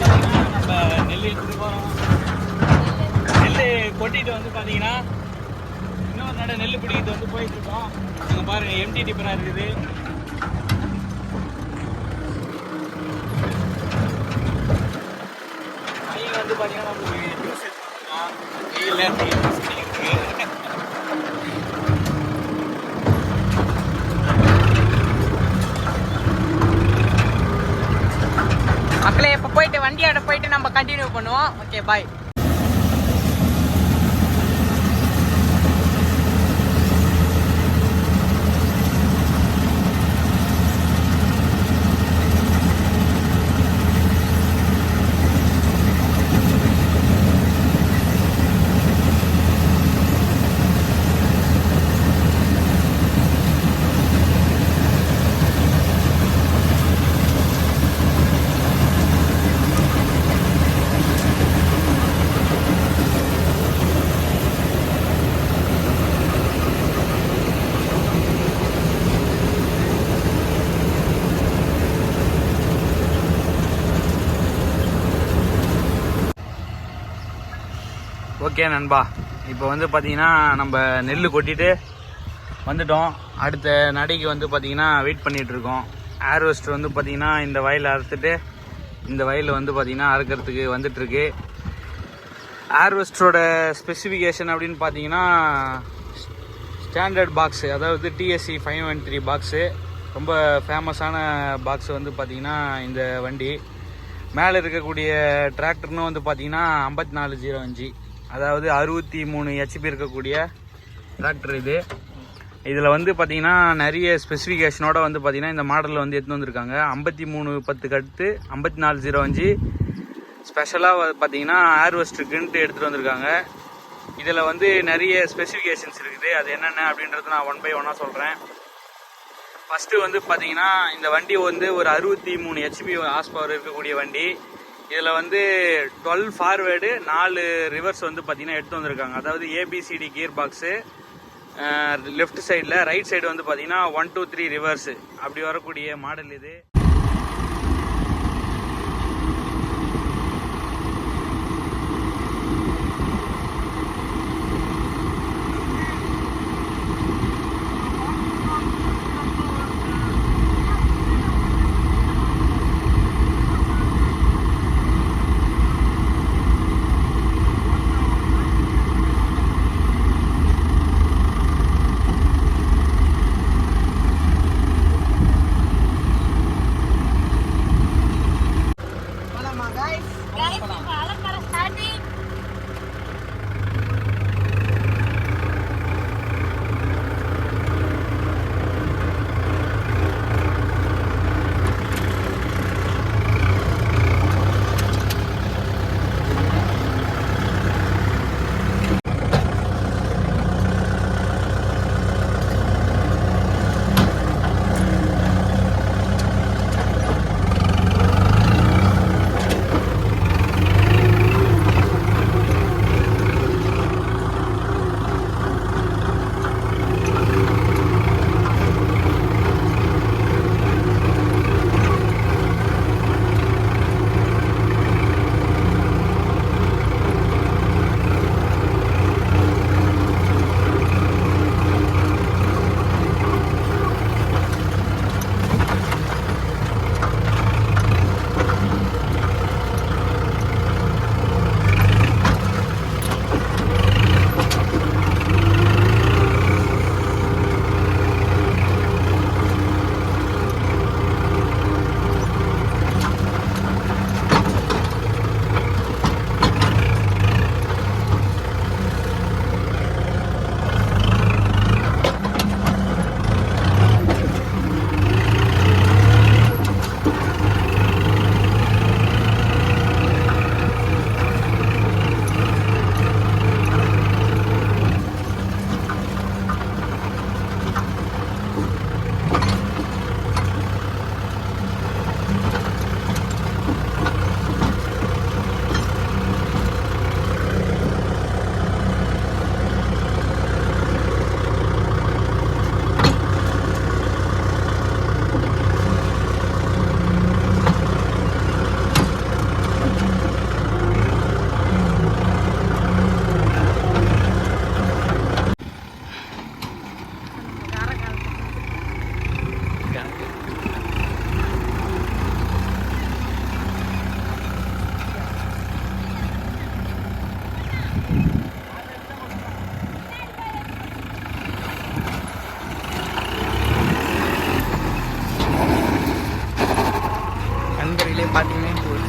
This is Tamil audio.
பார்த்தீங்கன்னா நம்ம நெல் எடுத்துட்டு போகிறோம் நெல் கொட்டிட்டு வந்து பார்த்தீங்கன்னா இன்னொரு நட நெல் பிடிக்கிட்டு வந்து போயிட்டுருக்கோம் அங்கே பாருங்க எம்டி டிப்பராக இருக்குது பையன் வந்து பார்த்தீங்கன்னா நம்மளுக்கு ஜூஸ் எடுத்துக்கலாம் வெயில் நேரத்துக்கு மக்களே இப்போ போயிட்டு வண்டியோட போயிட்டு நம்ம கண்டினியூ பண்ணுவோம். ஓகே பாய் ஓகே நண்பா. இப்போ வந்து பார்த்தீங்கன்னா நம்ம நெல் கொட்டிட்டு வந்துட்டோம். அடுத்த நடைக்கு வந்து பார்த்தீங்கன்னா வெயிட் பண்ணிகிட்ருக்கோம் இருக்கோம். ஏர்வெஸ்ட் வந்து பார்த்தீங்கன்னா இந்த வயலை அறுத்துட்டு இந்த வயலில் வந்து பார்த்தீங்கன்னா அறுக்கிறதுக்கு வந்துட்டு இருக்கு. ஸ்பெசிஃபிகேஷன் அப்படின்னு பார்த்தீங்கன்னா ஸ்டாண்டர்ட் பாக்ஸு அதாவது DSC five one three box ரொம்ப ஃபேமஸான பாக்ஸ் வந்து பார்த்தீங்கன்னா இந்த வண்டி. மேலே இருக்கக்கூடிய டிராக்டர்னு வந்து பார்த்தீங்கன்னா ஐம்பத்தி நாலு ஜீரோ அஞ்சு. அதாவது அறுபத்தி மூணு ஹெச்பி இருக்கக்கூடிய டிராக்டர் இது. இதில் வந்து பார்த்தீங்கன்னா நிறைய ஸ்பெசிஃபிகேஷனோட வந்து பார்த்தீங்கன்னா இந்த மாடலில் வந்து எடுத்துன்னு வந்திருக்காங்க. ஐம்பத்தி மூணு பத்துக்கு அடுத்து ஐம்பத்தி நாலு ஜீரோ அஞ்சு. ஸ்பெஷலாக பார்த்தீங்கன்னா ஏர்வெஸ்ட்டுக்குன்ட்டு எடுத்துகிட்டு வந்திருக்காங்க. இதில் வந்து நிறைய ஸ்பெசிஃபிகேஷன்ஸ் இருக்குது. அது என்னென்ன அப்படின்றத நான் ஒன் பை ஒன்னாக சொல்கிறேன் ஃபஸ்ட்டு வந்து பார்த்தீங்கன்னா இந்த வண்டி வந்து ஒரு அறுபத்தி மூணு ஹெச்பி ஹாஸ் பவர் இருக்கக்கூடிய வண்டி. இதில் வந்து டுவெல் ஃபார்வேர்டு நாலு ரிவர்ஸ் வந்து பார்த்தீங்கன்னா எடுத்து வந்திருக்காங்க. அதாவது ஏபிசிடி கியர் பாக்ஸு லெஃப்ட் சைடில் ரைட் சைடு வந்து பார்த்தீங்கன்னா ஒன் டூ த்ரீ ரிவர்ஸு அப்படி வரக்கூடிய மாடல் இது. பார்த்தீங்கன்னா இப்போ ஒரு